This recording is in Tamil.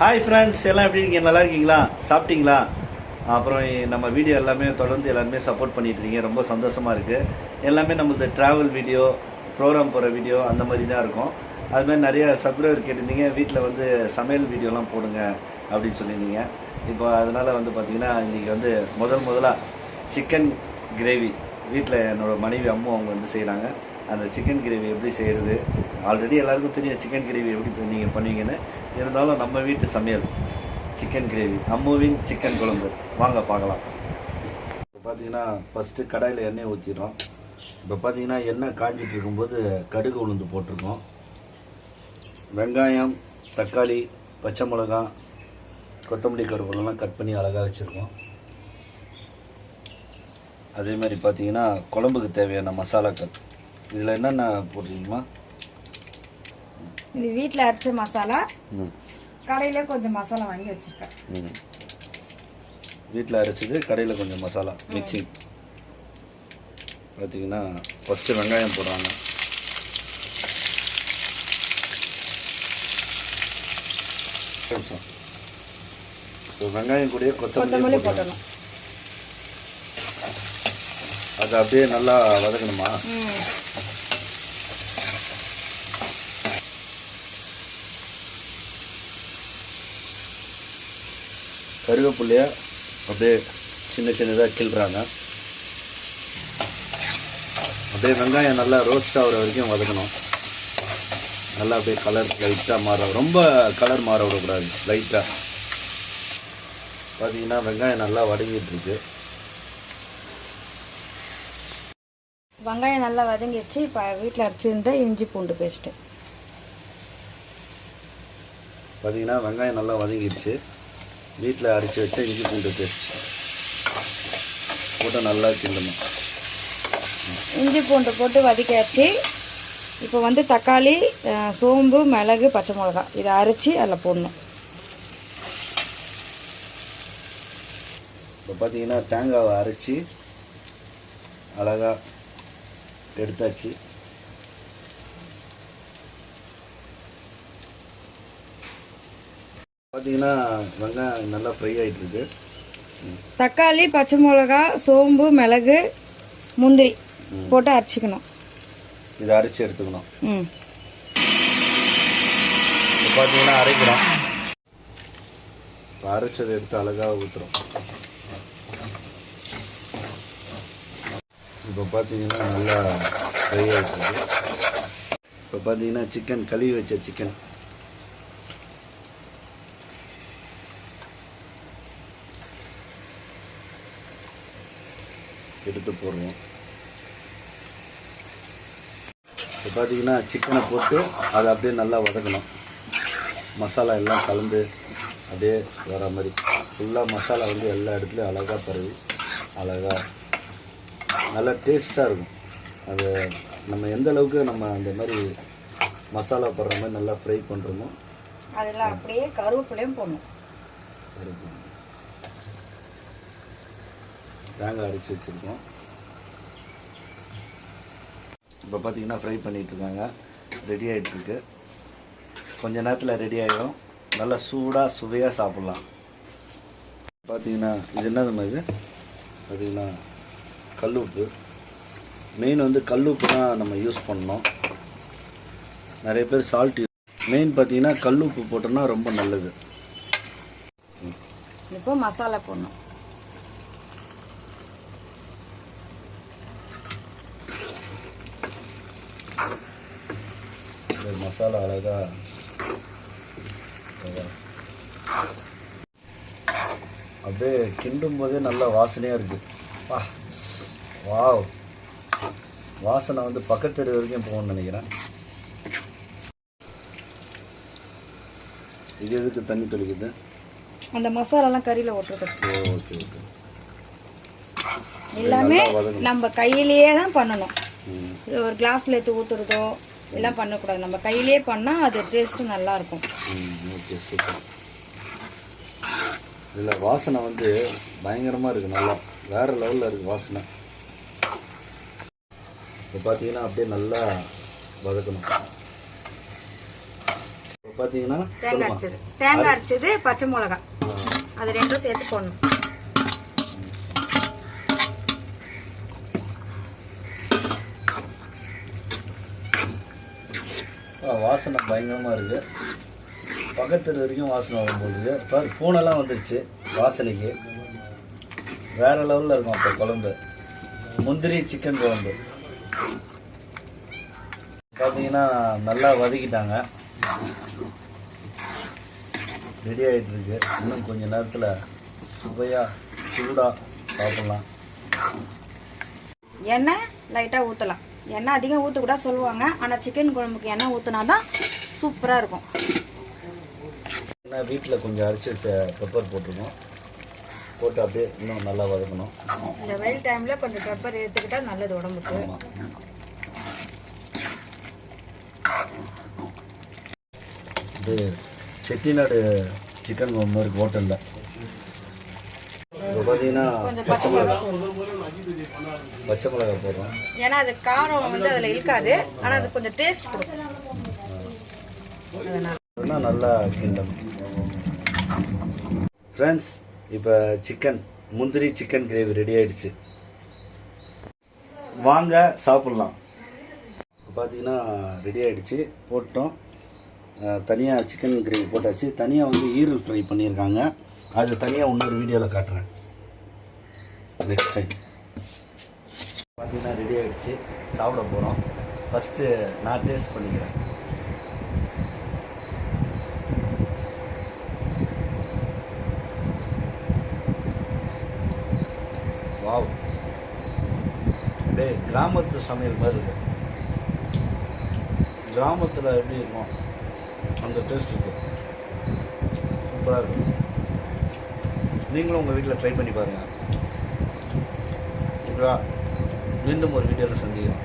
ஹாய் ஃப்ரெண்ட்ஸ் எல்லாம் எப்படி இருக்கீங்க? நல்லா இருக்கீங்களா? சாப்பிட்டீங்களா? அப்புறம் நம்ம வீடியோ எல்லாமே தொடர்ந்து எல்லாருமே சப்போர்ட் பண்ணிட்டு இருக்கீங்க. ரொம்ப சந்தோஷமாக இருக்குது எல்லாமே நம்மளது ட்ராவல் வீடியோ ப்ரோக்ராம் போகிற வீடியோ அந்த மாதிரி தான் இருக்கும். அதுமாதிரி நிறையா நிறைய சப்ஸ்கிரைபர் கேட்டிருந்தீங்க. வீட்டில் வந்து சமையல் வீடியோலாம் போடுங்க அப்படின்னு சொல்லியிருந்தீங்க. இப்போ அதனால் வந்து பார்த்திங்கன்னா இன்றைக்கி வந்து முதல் முதலாக சிக்கன் கிரேவி வீட்டில் என்னோட மனைவி அம்மு அவங்க வந்து செய்கிறாங்க அந்த சிக்கன் கிரேவி எப்படி செய்கிறது ஆல்ரெடி எல்லாருக்கும் தெரியும் சிக்கன் கிரேவி எப்படி நீங்கள் பண்ணுவீங்கன்னு. இருந்தாலும் நம்ம வீட்டு சமையல் சிக்கன் கிரேவி அம்முவின் சிக்கன் குழம்பு. வாங்க பார்க்கலாம். இப்போ பார்த்தீங்கன்னா ஃபஸ்ட்டு கடாயில் எண்ணெய் ஊற்றிடுறோம் இப்போ பார்த்தீங்கன்னா எண்ணெய் காஞ்சிட்டு இருக்கும்போது கடுகு உளுந்து போட்டிருக்கோம். வெங்காயம் தக்காளி பச்சை மிளகாய் கொத்தமல்லி கருவேப்பிலெல்லாம் கட் பண்ணி அழகாக வச்சுருக்கோம். அதே மாதிரி பார்த்தீங்கன்னா குழம்புக்கு தேவையான மசாலாக்கள். இதில் என்னென்ன போட்டிருக்கீங்களா இது வீட்டில் அரைச்ச மசாலா கடையில கொஞ்சம் மசாலா வாங்கி வச்சிருக்கேன். வீட்டில் அரைச்சது கடையில் கொஞ்சம் மசாலா மிக்சிங் பார்த்தீங்கன்னா ஃபஸ்ட்டு வெங்காயம் போடுறாங்க. வெங்காயம் கூடயே கொத்தமல்லி போட்டணும் அது அப்படியே நல்லா வதக்கணுமா? கருவேப்பிள்ளைய அப்படியே சின்ன சின்னதாக கிள்றாங்க. அப்படியே வெங்காயம் நல்லா ரோஸ்ட் ஆகுற வரைக்கும் வதக்கணும். நல்லா அப்படியே கலர் லைட்டாக மாற ரொம்ப கலர் மாற விடக்கூடாது லைட்டாக பார்த்தீங்கன்னா வெங்காயம் நல்லா வதங்கிட்டு இருக்கு வெங்காயம் நல்லா வதங்கிடுச்சு. இப்போ வீட்டில் அரைச்சிருந்த இஞ்சி பூண்டு பேஸ்ட்டு பார்த்தீங்கன்னா வெங்காயம் நல்லா வதங்கிடுச்சு. வீட்டில் அரைச்சி வச்ச இஞ்சி பூண்டு பேஸ்ட் போட்டு நல்லா கிண்டணும் இஞ்சி பூண்டு போட்டு வதக்கியாச்சு. இப்போ வந்து தக்காளி சோம்பு மிளகு பச்சை மிளகா. இதை அரைச்சி அதில் போடணும். இப்போ பார்த்தீங்கன்னா தேங்காவை அரைச்சி அழகாக எடுத்தாச்சு. பார்த்தீங்கன்னா வெங்காயம் நல்லா ஃப்ரை ஆகிட்டு இருக்கு தக்காளி பச்சை மிளகா சோம்பு மிளகு முந்திரி போட்டு அரைச்சிக்கணும். இதை அரைச்சி எடுத்துக்கணும். ம். பார்த்தீங்கன்னா அரைக்கிறோம். இப்போ அரைச்சதை எடுத்து அழகாக ஊற்றுறோம் இப்போ பார்த்தீங்கன்னா நல்லா ஃப்ரை ஆகிட்டு இப்போ பார்த்தீங்கன்னா சிக்கன் கழுவி வச்ச சிக்கன் எடுத்து போடுவோம். இப்போ பார்த்தீங்கன்னா சிக்கனை போட்டு அதை அப்படியே நல்லா வதக்கணும். மசாலா எல்லாம் கலந்து அப்படியே வர மாதிரி. ஃபுல்லாக மசாலா வந்து எல்லா இடத்துலையும் அழகாக பரவி அழகாக நல்லா டேஸ்ட்டாக இருக்கும். அது நம்ம எந்த அளவுக்கு நம்ம அந்த மாதிரி மசாலா போடுற மாதிரி நல்லா ஃப்ரை பண்ணுறோமோ அதில் அப்படியே கருவேப்பிலையும் போடணும். தேங்காய் அரைச்சி வச்சுருக்கோம். இப்போ பார்த்தீங்கன்னா ஃப்ரை பண்ணிட்டு இருக்காங்க. ரெடி ஆகிட்டுருக்கு கொஞ்ச நேரத்தில் ரெடி ஆகிடும் நல்லா சூடாக சுவையாக சாப்பிட்லாம். பார்த்தீங்கன்னா இது என்னதுமா இது? பார்த்தீங்கன்னா கல்லுப்பு. மெயின் வந்து கல்லுப்பு தான் நம்ம யூஸ் பண்ணோம் நிறைய பேர் சால்ட் மெயின் பார்த்தீங்கன்னா கல்லுப்பு போட்டோம்னா ரொம்ப நல்லது. இப்போ மசாலா போடணும். மசாலா அழகா. அப்படியே கிண்டும் போதே நல்ல வாசனையாக இருக்கு. வா வாவ். வாசனை வந்து பக்கத்து வரைக்கும் போகணும்னு நினைக்கிறேன். இது எதுக்கு தண்ணி தெளிக்குது? அந்த மசாலாலாம் கறியில் ஓட்டுறது. Okay okay. எல்லாமே. நம்ம கையிலேயே தான் பண்ணணும். இது ஒரு கிளாஸ்ல எடுத்து ஊத்துறதோ எல்லாம் பண்ணக்கூடாது. நம்ம கையிலேயே பண்ணால் அது டேஸ்ட்டு நல்லா இருக்கும் ம் ஓகே சூப்பர். இதில் வாசனை வந்து பயங்கரமாக இருக்குது நல்லா. வேறு லெவலில் இருக்குது வாசனை. இப்போ பார்த்தீங்கன்னா அப்படியே நல்லா வதக்கணும். இப்போ பார்த்தீங்கன்னா தேங்காய் அரைச்சது. தேங்காய் அரைச்சது பச்சை மிளகா அது ரெண்டும் சேர்த்து போடணும். வாசனை பயங்கரமாக இருக்குது பக்கத்து வரைக்கும் வாசனை வரும் போகுது பாரு பூனெல்லாம் வந்துருச்சு வாசனைக்கு. வேற லெவலில் இருக்கும் அப்போ குழம்பு. முந்திரி சிக்கன் குழம்பு. பார்த்தீங்கன்னா நல்லா வதக்கிட்டாங்க. ரெடி ஆகிட்டு இருக்கு இன்னும் கொஞ்ச நேரத்தில் சுவையாக சூடாக சாப்பிட்லாம். எண்ணெய் லைட்டாக ஊற்றலாம் எண்ணெய் அதிகம் ஊற்றக்கூடாது சொல்லுவாங்க. ஆனால் சிக்கன் குழம்புக்கு எண்ணெய் ஊற்றினா தான் சூப்பராக இருக்கும். ஏன்னா வீட்டில் கொஞ்சம் அரைச்சி வச்ச பெப்பர் போட்டிருக்கோம் போட்டு அப்படியே இன்னும் நல்லா வதக்கணும். இந்த வெயில் டைமில் கொஞ்சம் பெப்பர் எடுத்துக்கிட்டா நல்லது உடம்புக்கு. இது செட்டிநாடு சிக்கன் குழம்பு இருக்கு ஹோட்டலில் இப்போ பார்த்தீங்கன்னா பச்சை மிளகா. பச்சை மிளகாய் போடுறோம். ஏன்னா அது காரம் வந்து அதில் இருக்காது. ஆனால் அது கொஞ்சம் டேஸ்ட் கொடுக்கும். நல்லா கிண்டம் ஃப்ரெண்ட்ஸ் இப்போ சிக்கன் முந்திரி சிக்கன் கிரேவி ரெடி ஆயிடுச்சு. வாங்க சாப்பிட்லாம். பார்த்தீங்கன்னா ரெடி ஆயிடுச்சு. போட்டோம். தனியாக சிக்கன் கிரேவி போட்டாச்சு. தனியாக வந்து ஈரல் ஃப்ரை பண்ணியிருக்காங்க. அது தனியாக இன்னொரு வீடியோவில் காட்டுறேன். நெக்ஸ்ட் டைம் பார்த்தீங்கன்னா ரெடி ஆயிடுச்சு. சாப்பிட போகிறோம் ஃபஸ்ட்டு நான் டேஸ்ட் பண்ணிக்கிறேன். வாவ் அப்படியே கிராமத்து சமையல் மாதிரி இருக்கு. கிராமத்தில் எப்படி இருக்கும்? அந்த டேஸ்ட் இருக்கும் சூப்பராக இருக்கும் நீங்களும் உங்கள் வீட்டில் ட்ரை பண்ணி பாருங்கள் ஓகேவா மீண்டும் ஒரு வீடியோவில் சந்திக்கிறோம்.